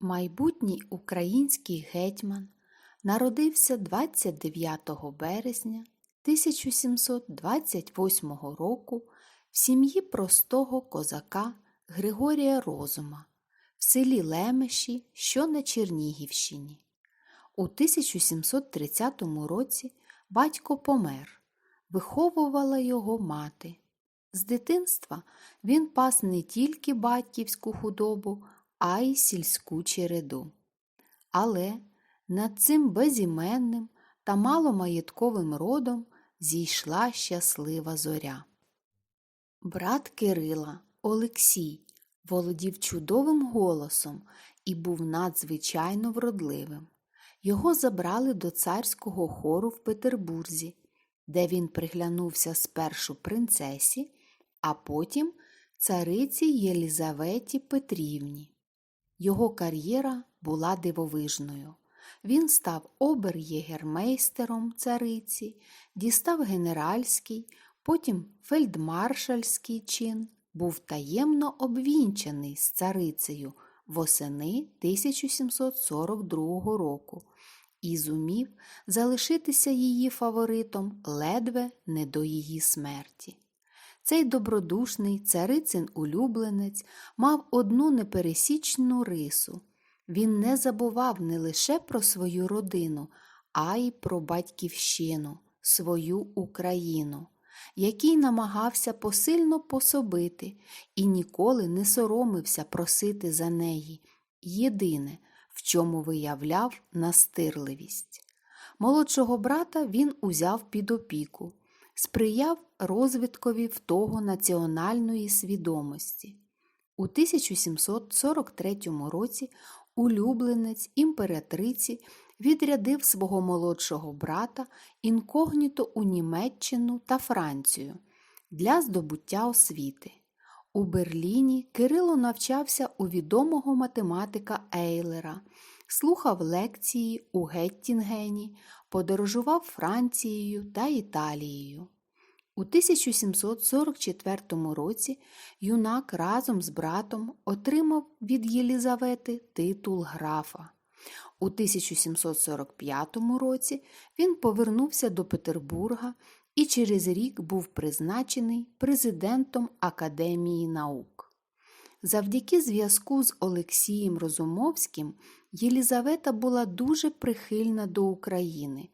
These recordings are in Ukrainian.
Майбутній український гетьман народився 29 березня 1728 року в сім'ї простого козака Григорія Розума в селі Лемеші, що на Чернігівщині. У 1730 році батько помер, виховувала його мати. З дитинства він пас не тільки батьківську худобу, а й сільську череду. Але над цим безіменним та маломаєтковим родом зійшла щаслива зоря. Брат Кирила Олексій володів чудовим голосом і був надзвичайно вродливим. Його забрали до царського хору в Петербурзі, де він приглянувся спершу принцесі, а потім цариці Єлізаветі Петрівні. Його кар'єра була дивовижною. Він став обер-єгермейстером цариці, дістав генеральський, потім фельдмаршальський чин, був таємно обвінчаний з царицею восени 1742 року і зумів залишитися її фаворитом ледве не до її смерті. Цей добродушний царицин улюбленець мав одну непересічну рису. Він не забував не лише про свою родину, а й про батьківщину, свою Україну, який намагався посильно пособити і ніколи не соромився просити за неї єдине, в чому виявляв настирливість. Молодшого брата він узяв під опіку сприяв розвиткові в того національної свідомості. У 1743 році улюбленець імператриці відрядив свого молодшого брата інкогніто у Німеччину та Францію для здобуття освіти. У Берліні Кирило навчався у відомого математика Ейлера, слухав лекції у Геттінгені, подорожував Францією та Італією. У 1744 році юнак разом з братом отримав від Єлізавети титул графа. У 1745 році він повернувся до Петербурга і через рік був призначений президентом Академії наук. Завдяки зв'язку з Олексієм Розумовським Єлізавета була дуже прихильна до України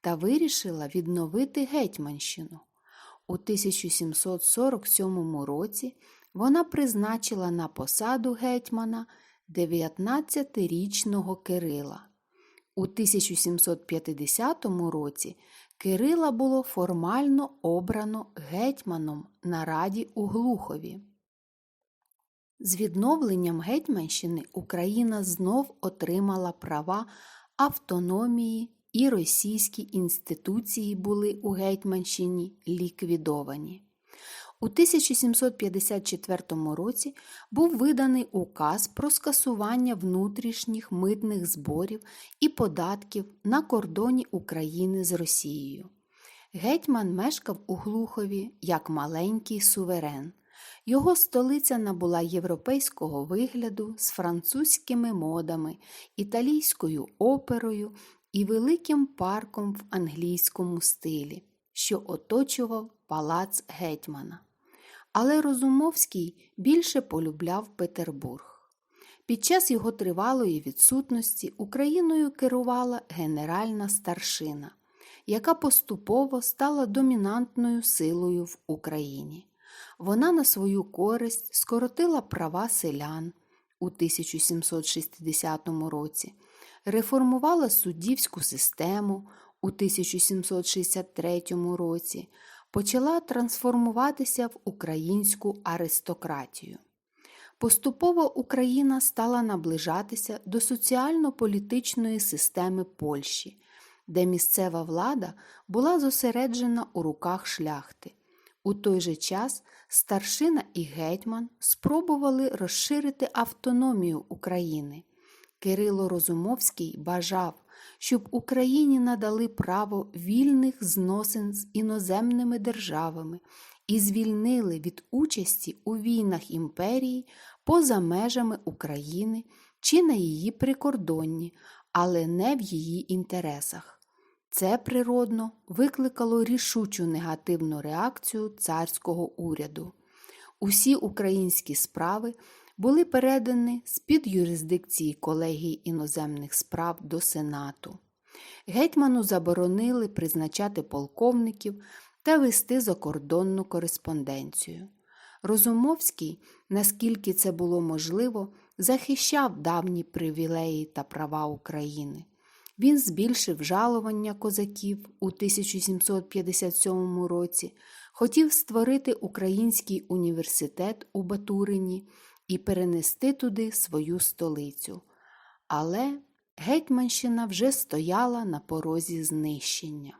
та вирішила відновити Гетьманщину. У 1747 році вона призначила на посаду гетьмана 19-річного Кирила. У 1750 році Кирила було формально обрано гетьманом на раді у Глухові. З відновленням Гетьманщини Україна знов отримала права автономії і російські інституції були у Гетьманщині ліквідовані. У 1754 році був виданий указ про скасування внутрішніх митних зборів і податків на кордоні України з Росією. Гетьман мешкав у Глухові як маленький суверен. Його столиця набула європейського вигляду з французькими модами, італійською оперою і великим парком в англійському стилі, що оточував палац гетьмана. Але Розумовський більше полюбляв Петербург. Під час його тривалої відсутності Україною керувала генеральна старшина, яка поступово стала домінантною силою в Україні. Вона на свою користь скоротила права селян у 1760 році, реформувала суддівську систему у 1763 році, почала трансформуватися в українську аристократію. Поступово Україна стала наближатися до соціально-політичної системи Польщі, де місцева влада була зосереджена у руках шляхти. У той же час старшина і гетьман спробували розширити автономію України. Кирило Розумовський бажав, щоб Україні надали право вільних зносин з іноземними державами і звільнили від участі у війнах імперії поза межами України чи на її прикордонні, але не в її інтересах. Це природно викликало рішучу негативну реакцію царського уряду. Усі українські справи були передані з-під юрисдикції колегії іноземних справ до Сенату. Гетьману заборонили призначати полковників та вести закордонну кореспонденцію. Розумовський, наскільки це було можливо, захищав давні привілеї та права України. Він збільшив жалування козаків у 1757 році, хотів створити Український університет у Батурині і перенести туди свою столицю. Але Гетьманщина вже стояла на порозі знищення.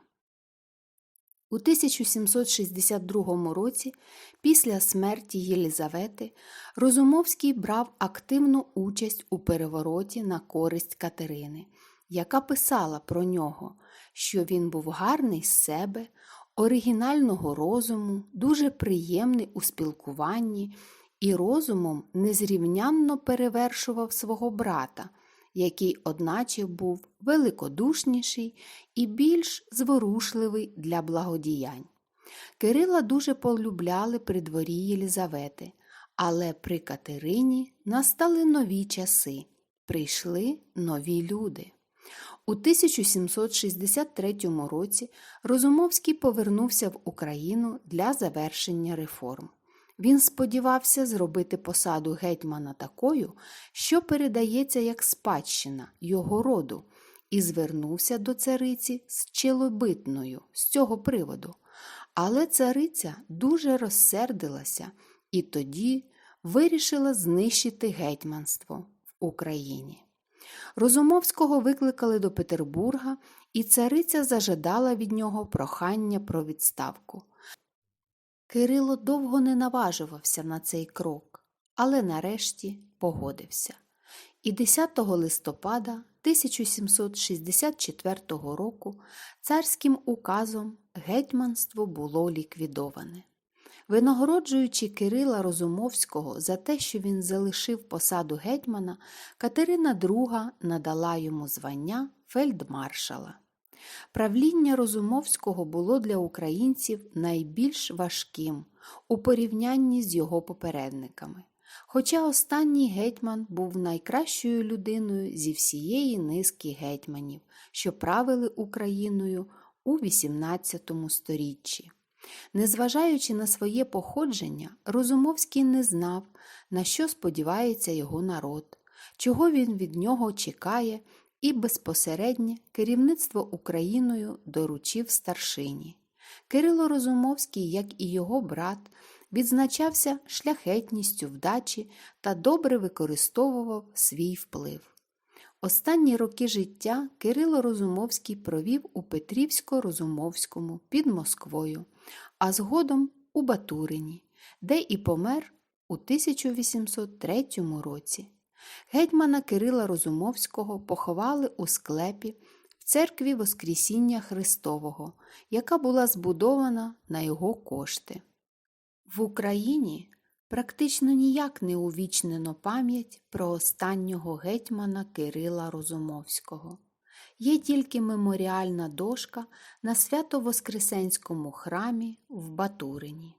У 1762 році, після смерті Єлізавети, Розумовський брав активну участь у перевороті на користь Катерини, яка писала про нього, що він був гарний з себе, оригінального розуму, дуже приємний у спілкуванні і розумом незрівнянно перевершував свого брата, який, одначе, був великодушніший і більш зворушливий для благодіянь. Кирила дуже полюбляли при дворі Єлізавети, але при Катерині настали нові часи, прийшли нові люди. У 1763 році Розумовський повернувся в Україну для завершення реформ. Він сподівався зробити посаду гетьмана такою, що передається як спадщина його роду, і звернувся до цариці з челобитною з цього приводу. Але цариця дуже розсердилася і тоді вирішила знищити гетьманство в Україні. Розумовського викликали до Петербурга, і цариця зажадала від нього прохання про відставку. Кирило довго не наважувався на цей крок, але нарешті погодився. І 10 листопада 1764 року царським указом гетьманство було ліквідоване. Винагороджуючи Кирила Розумовського за те, що він залишив посаду гетьмана, Катерина II надала йому звання фельдмаршала. Правління Розумовського було для українців найбільш важким у порівнянні з його попередниками. Хоча останній гетьман був найкращою людиною зі всієї низки гетьманів, що правили Україною у XVIII сторіччі. Незважаючи на своє походження, Розумовський не знав, на що сподівається його народ, чого він від нього чекає, і безпосереднє керівництво Україною доручив старшині. Кирило Розумовський, як і його брат, відзначався шляхетністю вдачі та добре використовував свій вплив. Останні роки життя Кирило Розумовський провів у Петрівсько-Розумовському під Москвою, а згодом у Батурині, де і помер у 1803 році. Гетьмана Кирила Розумовського поховали у склепі в церкві Воскресіння Христового, яка була збудована на його кошти. В Україні практично ніяк не увічнено пам'ять про останнього гетьмана Кирила Розумовського. Є тільки меморіальна дошка на Свято-Воскресенському храмі в Батурині.